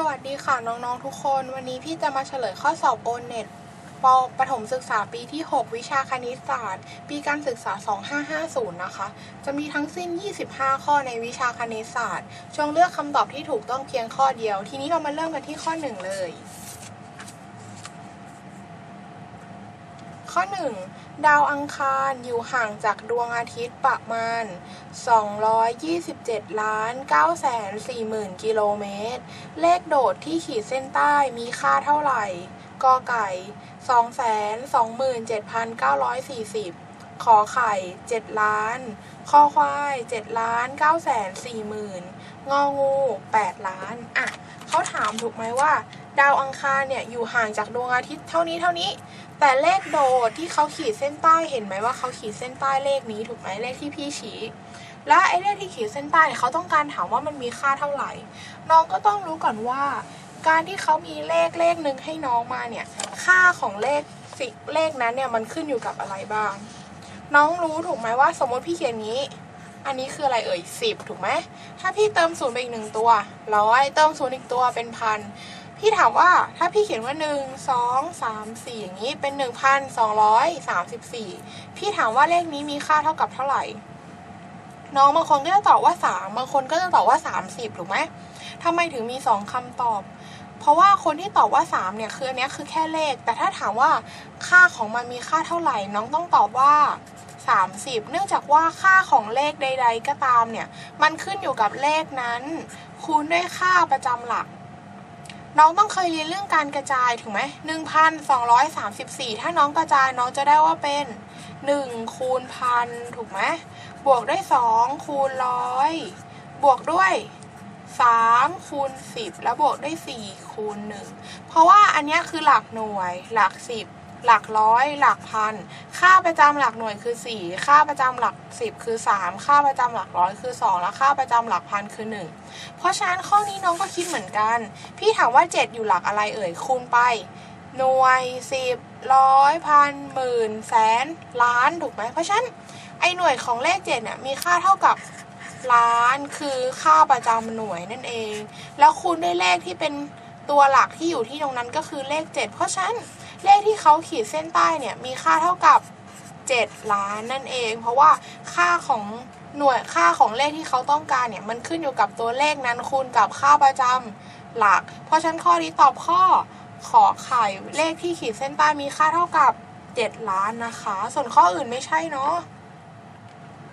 สวัสดีค่ะ น้องๆทุกคน วันนี้พี่จะมาเฉลยข้อสอบโอนเน็ตปประถมศึกษาปีที่ 6 วิชาคณิตศาสตร์ ปีการศึกษา 2550 นะคะ จะมีทั้งสิ้น 25 ข้อในวิชาคณิตศาสตร์ จงเลือกคำตอบที่ถูกต้องเพียงข้อเดียว ทีนี้เรามาเริ่มกันที่ข้อ 1 เลย ข้อ 1 ดาวอังคารอยู่ห่างจากดวงอาทิตย์ประมาณ 227 ล้าน9แสน4หมื่นกิโลเมตร เลขโดดที่ขีดเส้นใต้มีค่าเท่าไหร่กอไก่2แสน27,940 ขอไข่ 7 ล้านคอควาย 7 ล้าน9แสน4หมื่นงองู 8 ล้าน อะ เขาถามถูกไหมว่า ดาวอังคารเนี่ยอยู่ห่างจากดวงอาทิตย์เท่านี้เท่านี้ แต่เลขโดดที่เขาขีดเส้นใต้เห็นไหมว่าเขาขีดเส้นใต้เลขนี้ถูกไหมเลขที่พี่ชี้และไอ้เลขที่ขีดเส้นใต้เขาต้องการถามว่ามันมีค่าเท่าไหร่ น้องก็ต้องรู้ก่อนว่า การที่เขามีเลขเลขหนึ่งให้น้องมาเนี่ยค่าของเลขสิเลขนั้นเนี่ยมันขึ้นอยู่กับอะไรบ้าง น้องรู้ถูกไหมว่า สมมติพี่เขียนนี้ อันนี้คืออะไรเอ่ยสิบถูกไหมถ้าพี่เติมศูนย์ไปอีกหนึ่งตัวร้อยเติมศูนย์อีกตัวเป็นพัน พี่ถามว่าถ้าพี่เขียนว่าหนึ่งสองสามสี่อย่างนี้เป็นหนึ่งพันสองร้อยสามสิบสี่พี่ถามว่าเลขนี้มีค่าเท่ากับเท่าไหร่ น้องบางคนก็จะตอบว่าสามบางคนก็จะตอบว่าสามสิบถูกไหมทำไมถึงมีสองคำตอบ เพราะว่าคนที่ตอบว่าสามเนี่ยคืออันเนี้ยคือแค่เลข แต่ถ้าถามว่าค่าของมันมีค่าเท่าไหร่ น้องต้องตอบว่า 30 เนื่องจากว่าค่าของเลขใด ๆ ก็ตามเนี่ย มันขึ้นอยู่กับเลขนั้น คูณด้วยค่าประจำหลัก น้องต้องเคยเรียนเรื่องการกระจายถูกไหมหนึ่งพันสองร้อยสามสิบสี่ถ้าน้องกระจายน้องจะได้ว่าเป็นหนึ่งคูณพันถูกไหมบวกด้วยสองคูณร้อยบวกด้วยสามคูณสิบแล้วบวกด้วยสี่คูณหนึ่งเพราะว่าอันนี้คือหลักหน่วยหลักสิบ หลักร้อย หลักพัน ค่าประจำหลักหน่วยคือ 4 ค่าประจำหลัก 10 คือ 3 ค่าประจำหลักร้อยคือ 2 และค่าประจำหลักพันคือ 1 เพราะฉะนั้นข้อนี้น้องก็คิดเหมือนกัน พี่ถามว่า 7 อยู่หลักอะไรเอ่ยคูณไป หน่วย 10 ร้อยพันหมื่นแสนล้านถูกไหมเพราะฉะนั้นไอหน่วยของเลข7เนี่ยมีค่าเท่ากับล้านคือค่าประจำหน่วยนั่นเอง แล้วคูณด้วยเลขที่เป็นตัวหลักที่อยู่ที่ตรงนั้นก็คือเลข 7 เพราะฉะนั้น เลขที่เขาขีดเส้นใต้เนี่ยมีค่าเท่ากับ 7 ล้านนั่นเอง เพราะว่าค่าของหน่วยค่าของเลขที่เขาต้องการเนี่ยมันขึ้นอยู่กับตัวเลขนั้นคูณกับค่าประจำหลัก เพราะฉะนั้นข้อนี้ตอบข้อขอไข่เลขที่ขีดเส้นใต้มีค่าเท่ากับ 7 ล้านนะคะ ส่วนข้ออื่นไม่ใช่เนาะ